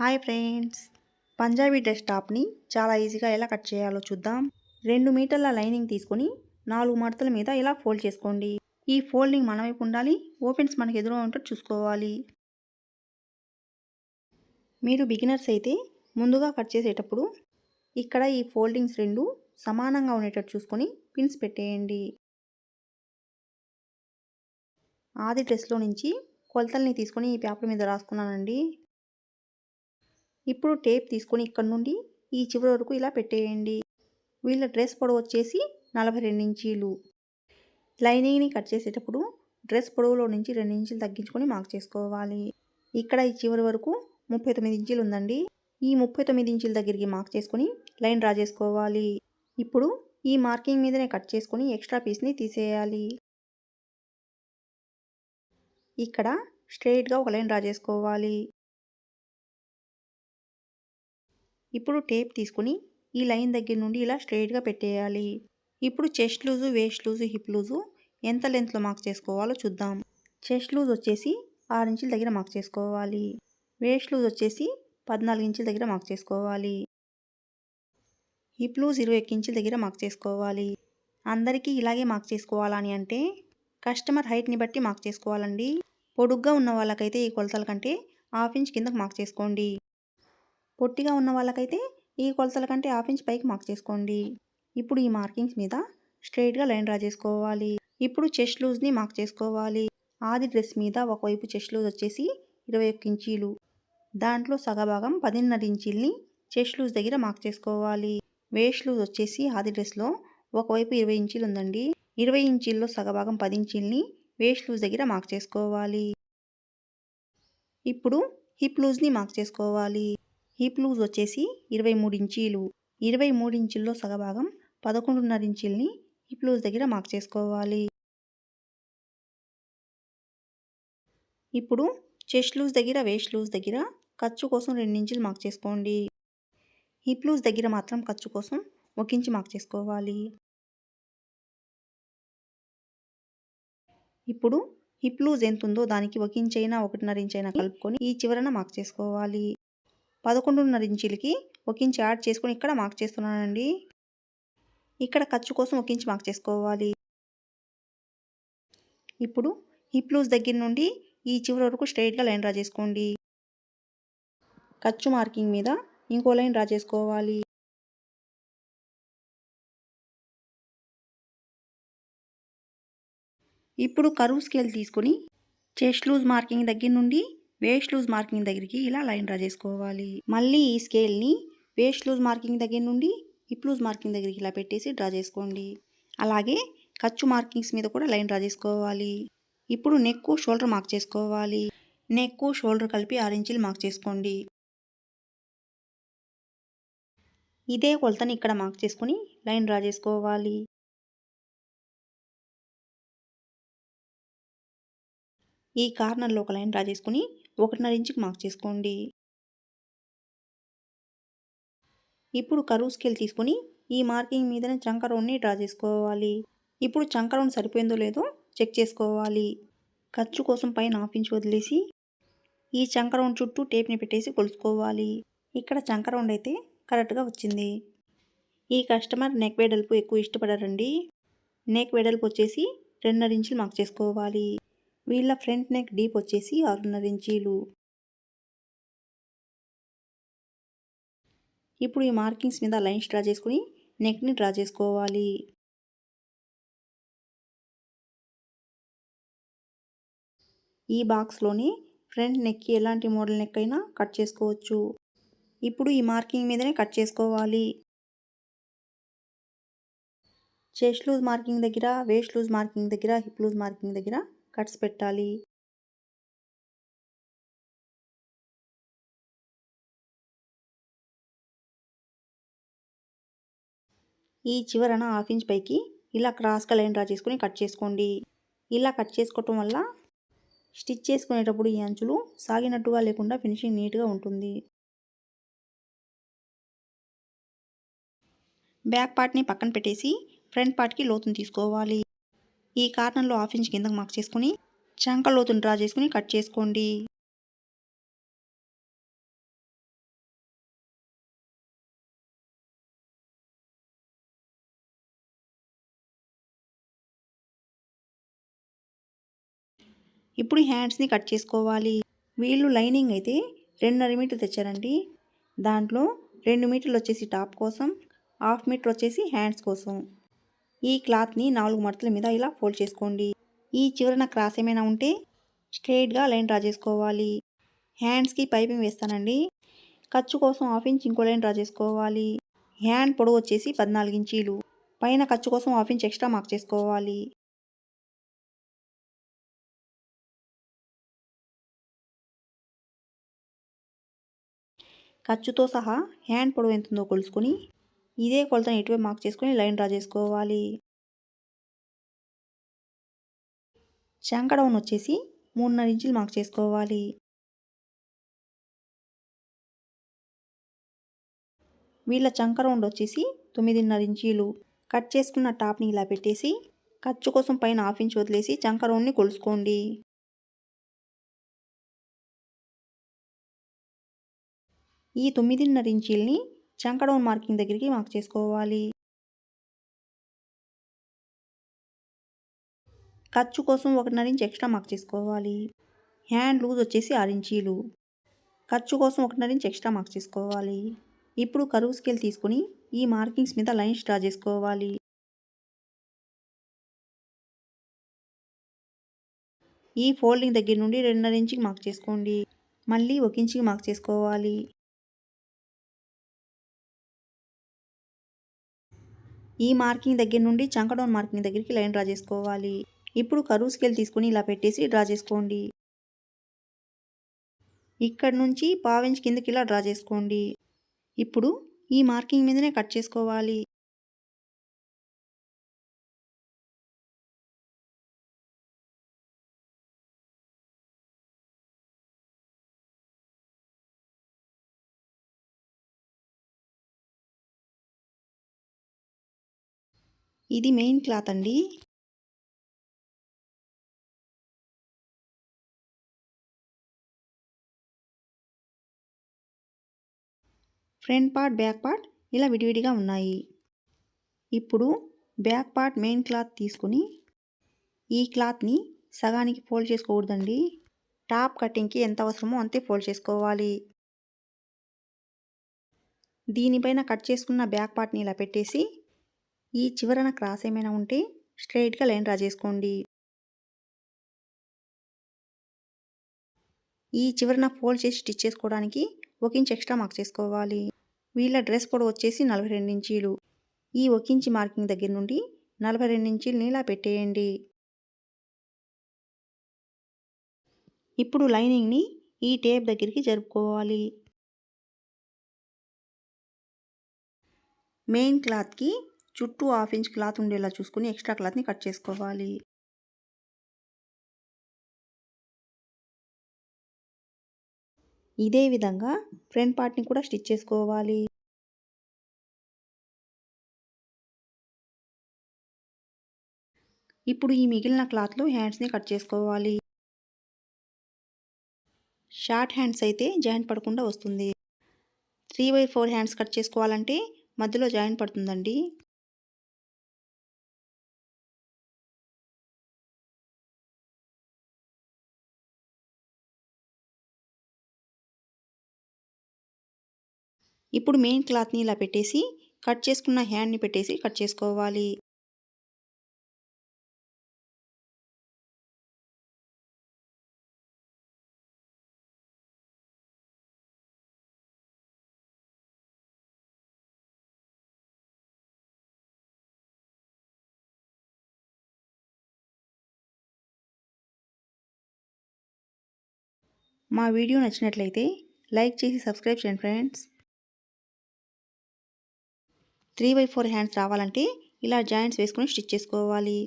Hi friends. Punjabi dress టాప్ని చాలా ఈజీగా ఎలా కట్ చేయాలో చూద్దాం. రెండు మీటర్ల లైనింగ్ తీసుకొని నాలుగు మడతల మీద ఇలా ఫోల్డ్ చేసుకోండి. ఈ ఫోల్డింగ్ మన వైపు ఉండాలి ఓపెన్స్ మనకు ఎదురుగా ఉంటే చూసుకోవాలి. మీరు బిగినర్స్ అయితే ముందుగా కట్ చేసేటప్పుడు ఇక్కడ ఈ ఫోల్డింగ్స్ రెండు సమానంగా ఉండేటట్టు చూసుకొని పిన్స్ పెట్టేయండి. ఆది డ్రెస్లో నుంచి కొలతల్ని తీసుకొని ఈ పేపర్ మీద రాసుకున్నానండి. ఇప్పుడు టేప్ తీసుకొని ఇక్కడ నుండి ఈ చివరి వరకు ఇలా పెట్టేయండి. వీళ్ళ డ్రెస్ పొడవు వచ్చేసి నలభై రెండు ఇంచీలు. లైనింగ్ని కట్ చేసేటప్పుడు డ్రెస్ పొడవులో నుంచి రెండు ఇంచులు తగ్గించుకొని మార్క్ చేసుకోవాలి. ఇక్కడ ఈ చివరి వరకు ముప్పై తొమ్మిది ఇంచులు ఉందండి. ఈ ముప్పై తొమ్మిది ఇంచుల దగ్గరికి మార్క్ చేసుకొని లైన్ డ్రా చేసుకోవాలి. ఇప్పుడు ఈ మార్కింగ్ మీదనే కట్ చేసుకొని ఎక్స్ట్రా పీస్ని తీసేయాలి. ఇక్కడ స్ట్రెయిట్గా ఒక లైన్ డ్రా చేసుకోవాలి. ఇప్పుడు టేప్ తీసుకుని ఈ లైన్ దగ్గర నుండి ఇలా స్ట్రెయిట్గా పెట్టేయాలి. ఇప్పుడు chest loose waist loose hip loose ఎంత లెంత్లో మార్క్ చేసుకోవాలో చూద్దాం. చెస్ట్ లూజ్ వచ్చేసి ఆరు ఇంచుల దగ్గర మార్క్ చేసుకోవాలి. వేస్ట్ లూజ్ వచ్చేసి పద్నాలుగు ఇంచుల దగ్గర మార్క్ చేసుకోవాలి. హిప్ లూజ్ ఇరవై ఇంచుల దగ్గర మార్క్ చేసుకోవాలి. అందరికీ ఇలాగే మార్క్ చేసుకోవాలని అంటే కస్టమర్ హైట్ని బట్టి మార్క్ చేసుకోవాలండి. పొడుగ్గా ఉన్న వాళ్ళకైతే ఈ కొలతల కంటే హాఫ్ ఇంచ్ కిందకు మార్క్ చేసుకోండి. పొట్టిగా ఉన్న వాళ్ళకైతే ఈ కొలతల కంటే హాఫ్ ఇంచ్ పైకి మార్క్ చేసుకోండి. ఇప్పుడు ఈ మార్కింగ్స్ మీద స్ట్రైట్గా లైన్ డ్రా చేసుకోవాలి. ఇప్పుడు చెస్ట్ లూజ్ని మార్క్ చేసుకోవాలి. ఆది డ్రెస్ మీద ఒకవైపు చెస్ట్ లూజ్ వచ్చేసి ఇరవై ఒక్క ఇంచీలు. దాంట్లో సగభాగం పదిన్నర ఇంచీల్ని చెస్ట్ లూజ్ దగ్గర మార్క్ చేసుకోవాలి. వేస్ట్ లూజ్ వచ్చేసి ఆది డ్రెస్లో ఒకవైపు ఇరవై ఇంచీలు ఉందండి. ఇరవై ఇంచీల్లో సగభాగం పది ఇంచీల్ని వేస్ట్ లూజ్ దగ్గర మార్క్ చేసుకోవాలి. ఇప్పుడు హిప్ లూజ్ని మార్క్ చేసుకోవాలి. హిప్ లూజ్ వచ్చేసి ఇరవై మూడు ఇంచీలు. ఇరవై మూడు ఇంచుల్లో సగభాగం పదకొండున్నర ఇంచుల్ని హిప్ లూజ్ దగ్గర మార్క్ చేసుకోవాలి. ఇప్పుడు చెస్ట్ లూజ్ దగ్గర వేస్ట్ లూజ్ దగ్గర ఖర్చు కోసం రెండించులు మార్క్ చేసుకోండి. హిప్ లూజ్ దగ్గర మాత్రం ఖర్చు కోసం ఒక ఇంచు మార్క్ చేసుకోవాలి. ఇప్పుడు హిప్ లూజ్ ఎంత ఉందో దానికి ఒక ఇంచ్ అయినా ఒకటిన్నర ఇంచ్ అయినా కలుపుకొని ఈ చివరన మార్క్ చేసుకోవాలి. పదకొండున్నర ఇంచులకి ఒక ఇంచ్ యాడ్ చేసుకొని ఇక్కడ మార్క్ చేస్తున్నానండి. ఇక్కడ ఖర్చు కోసం ఒక ఇంచ్ మార్క్ చేసుకోవాలి. ఇప్పుడు హిప్ లూజ్ దగ్గర నుండి ఈ చివరి వరకు స్ట్రైట్గా లైన్ డ్రా చేసుకోండి. ఖర్చు మార్కింగ్ మీద ఇంకో లైన్ డ్రా చేసుకోవాలి. ఇప్పుడు కరువు స్కేల్ తీసుకొని చెస్ట్ లూజ్ మార్కింగ్ దగ్గర నుండి వేస్ట్ లూజ్ మార్కింగ్ దగ్గరికి ఇలా లైన్ డ్రా చేసుకోవాలి. మళ్ళీ ఈ స్కేల్ని వేస్ట్ లూజ్ మార్కింగ్ దగ్గర నుండి హిప్ లూజ్ మార్కింగ్ దగ్గరికి ఇలా పెట్టేసి డ్రా చేసుకోండి. అలాగే ఖర్చు మార్కింగ్స్ మీద కూడా లైన్ డ్రా చేసుకోవాలి. ఇప్పుడు నెక్ షోల్డర్ మార్క్ చేసుకోవాలి. నెక్ షోల్డర్ కలిపి ఆరు ఇంచులు మార్క్ చేసుకోండి. ఇదే కొలతని ఇక్కడ మార్క్ చేసుకుని లైన్ డ్రా చేసుకోవాలి. ఈ కార్నర్లో ఒక లైన్ డ్రా చేసుకుని ఒకటిన్నర ఇంచుకి మార్క్ చేసుకోండి. ఇప్పుడు కరువు స్కేల్ తీసుకొని ఈ మార్కింగ్ మీదనే చంక రౌండ్ని డ్రా చేసుకోవాలి. ఇప్పుడు చంక రౌండ్ సరిపోయిందో లేదో చెక్ చేసుకోవాలి. ఖర్చు కోసం పైన హాఫ్ ఇంచ్ వదిలేసి ఈ చంక రౌండ్ చుట్టూ టేప్ని పెట్టేసి కొలుసుకోవాలి ఇక్కడ చంక రౌండ్ అయితే కరెక్ట్గా వచ్చింది. ఈ కస్టమర్ నెక్ వెడల్పు ఎక్కువ ఇష్టపడారండి. నెక్ వెడల్పు వచ్చేసి రెండున్నర ఇంచులు మార్క్ చేసుకోవాలి. వీళ్ళ ఫ్రంట్ నెక్ డీప్ వచ్చేసి ఆరున్నర ఇంచీలు. ఇప్పుడు ఈ మార్కింగ్స్ మీద లైన్స్ డ్రా చేసుకుని నెక్ని డ్రా చేసుకోవాలి. ఈ బాక్స్లోని ఫ్రంట్ నెక్కి ఎలాంటి మోడల్ నెక్ అయినా కట్ చేసుకోవచ్చు. ఇప్పుడు ఈ మార్కింగ్ మీదనే కట్ చేసుకోవాలి. చెస్ట్ లూజ్ మార్కింగ్ దగ్గర వేస్ట్ లూజ్ మార్కింగ్ దగ్గర హిప్ లూజ్ మార్కింగ్ దగ్గర కట్స్ పెట్టాలి. ఈ చివరన హాఫ్ ఇంచ్ పైకి ఇలా క్రాస్గా లైన్ డ్రా చేసుకొని కట్ చేసుకోండి. ఇలా కట్ చేసుకోవటం వల్ల స్టిచ్ చేసుకునేటప్పుడు ఈ అంచులు సాగినట్టుగా లేకుండా ఫినిషింగ్ నీట్గా ఉంటుంది. బ్యాక్ పార్ట్ని పక్కన పెట్టేసి ఫ్రంట్ పార్ట్కి లోతుని తీసుకోవాలి. ఈ కార్నర్లో హాఫ్ ఇంచ్ కిందకు మాకు చేసుకుని చంక లోతుని డ్రా చేసుకుని కట్ చేసుకోండి. ఇప్పుడు హ్యాండ్స్ని కట్ చేసుకోవాలి. వీళ్ళు లైనింగ్ అయితే రెండున్నర మీటర్ తెచ్చారండి. దాంట్లో రెండు మీటర్లు వచ్చేసి టాప్ కోసం హాఫ్ మీటర్ వచ్చేసి హ్యాండ్స్ కోసం. ఈ క్లాత్ని నాలుగు మడతల మీద ఇలా ఫోల్డ్ చేసుకోండి. ఈ చివరన క్రాస్ ఏమైనా ఉంటే స్ట్రైట్గా లైన్ డ్రా చేసుకోవాలి. హ్యాండ్స్కి పైపింగ్ వేస్తానండి. ఖర్చు కోసం హాఫ్ ఇంచ్ ఇంకో లైన్ డ్రా చేసుకోవాలి. హ్యాండ్ పొడవు వచ్చేసి పద్నాలుగు ఇంచీలు. పైన ఖర్చు కోసం హాఫ్ ఇంచ్ ఎక్స్ట్రా మార్క్ చేసుకోవాలి. ఖర్చుతో సహా హ్యాండ్ పొడవు ఎంతుందో కొలుసుకొని ఇదే కొలతను ఇటువే మార్క్ చేసుకొని లైన్ డ్రా చేసుకోవాలి. చంక డౌన్ వచ్చేసి మూడున్నర ఇంచులు మార్క్ చేసుకోవాలి. వీళ్ళ చంక రౌండ్ వచ్చేసి తొమ్మిదిన్నర ఇంచీలు. కట్ చేసుకున్న టాప్ని ఇలా పెట్టేసి ఖర్చు కోసం పైన హాఫ్ ఇంచ్ వదిలేసి చంక రౌండ్ని కొలుసుకోండి. ఈ తొమ్మిదిన్నర ఇంచీల్ని చంక డౌన్ మార్కింగ్ దగ్గరికి మార్క్ చేసుకోవాలి. ఖర్చు కోసం ఒకటిన్నర ఇంచ్ ఎక్స్ట్రా మార్క్ చేసుకోవాలి. హ్యాండ్ లూజ్ వచ్చేసి ఆరు ఇంచీలు. ఖర్చు కోసం ఒకటిన్నర ఇంచ్ ఎక్స్ట్రా మార్క్ చేసుకోవాలి. ఇప్పుడు కరువు స్కేల్ తీసుకొని ఈ మార్కింగ్స్ మీద లైన్స్ డ్రా చేసుకోవాలి. ఈ ఫోల్డింగ్ దగ్గర నుండి రెండున్నర ఇంచుకి మార్క్ చేసుకోండి. మళ్ళీ ఒక ఇంచుకి మార్క్ చేసుకోవాలి. ఈ మార్కింగ్ దగ్గర నుండి చంకడౌన్ మార్కింగ్ దగ్గరికి లైన్ డ్రా చేసుకోవాలి. ఇప్పుడు కరువు స్కేల్ తీసుకుని ఇలా పెట్టేసి డ్రా చేసుకోండి. ఇక్కడ నుంచి పావించ్ కిందకి ఇలా డ్రా చేసుకోండి. ఇప్పుడు ఈ మార్కింగ్ మీదనే కట్ చేసుకోవాలి. ఇది మెయిన్ క్లాత్ అండి. ఫ్రంట్ పార్ట్ బ్యాక్ పార్ట్ ఇలా విడివిడిగా ఉన్నాయి. ఇప్పుడు బ్యాక్ పార్ట్ మెయిన్ క్లాత్ తీసుకుని ఈ క్లాత్ని సగానికి ఫోల్డ్ చేసుకోకూడదండి. టాప్ కటింగ్కి ఎంత అవసరమో అంతే ఫోల్డ్ చేసుకోవాలి. దీనిపైన కట్ చేసుకున్న బ్యాక్ పార్ట్ని ఇలా పెట్టేసి ఈ చివరన క్రాస్ ఏమైనా ఉంటే స్ట్రైట్గా లైన్ డ్రా చేసుకోండి. ఈ చివరన ఫోల్డ్ చేసి స్టిచ్ చేసుకోవడానికి ఒక ఇంచ్ ఎక్స్ట్రా మార్క్ చేసుకోవాలి. వీళ్ళ డ్రెస్ పొడవు వచ్చేసి నలభై రెండు ఇంచీలు. ఈ ఒక ఇంచి మార్కింగ్ దగ్గర నుండి నలభై రెండు ఇంచీలు ఇలా పెట్టేయండి. ఇప్పుడు లైనింగ్ని ఈ టేప్ దగ్గరికి జరుపుకోవాలి. మెయిన్ క్లాత్కి చుట్టూ హాఫ్ ఇంచ్ క్లాత్ ఉండేలా చూసుకుని ఎక్స్ట్రా క్లాత్ని కట్ చేసుకోవాలి. ఇదే విధంగా ఫ్రంట్ పార్ట్ని కూడా స్టిచ్ చేసుకోవాలి. ఇప్పుడు ఈ మిగిలిన క్లాత్లో హ్యాండ్స్ని కట్ చేసుకోవాలి. షార్ట్ హ్యాండ్స్ అయితే జాయింట్ పడకుండా వస్తుంది. Three by four hands cut చేసుకోవాలంటే మధ్యలో జాయింట్ పడుతుందండి. ఇప్పుడు మెయిన్ క్లాత్ని ఇలా పెట్టేసి కట్ చేసుకున్న హ్యాండ్ని పెట్టేసి కట్ చేసుకోవాలి. మా వీడియో నచ్చినట్లయితే లైక్ చేసి సబ్స్క్రైబ్ చేయండి friends. Three by four hands రావాలంటే ఇలా జాయింట్స్ వేసుకొని స్టిచ్ చేసుకోవాలి.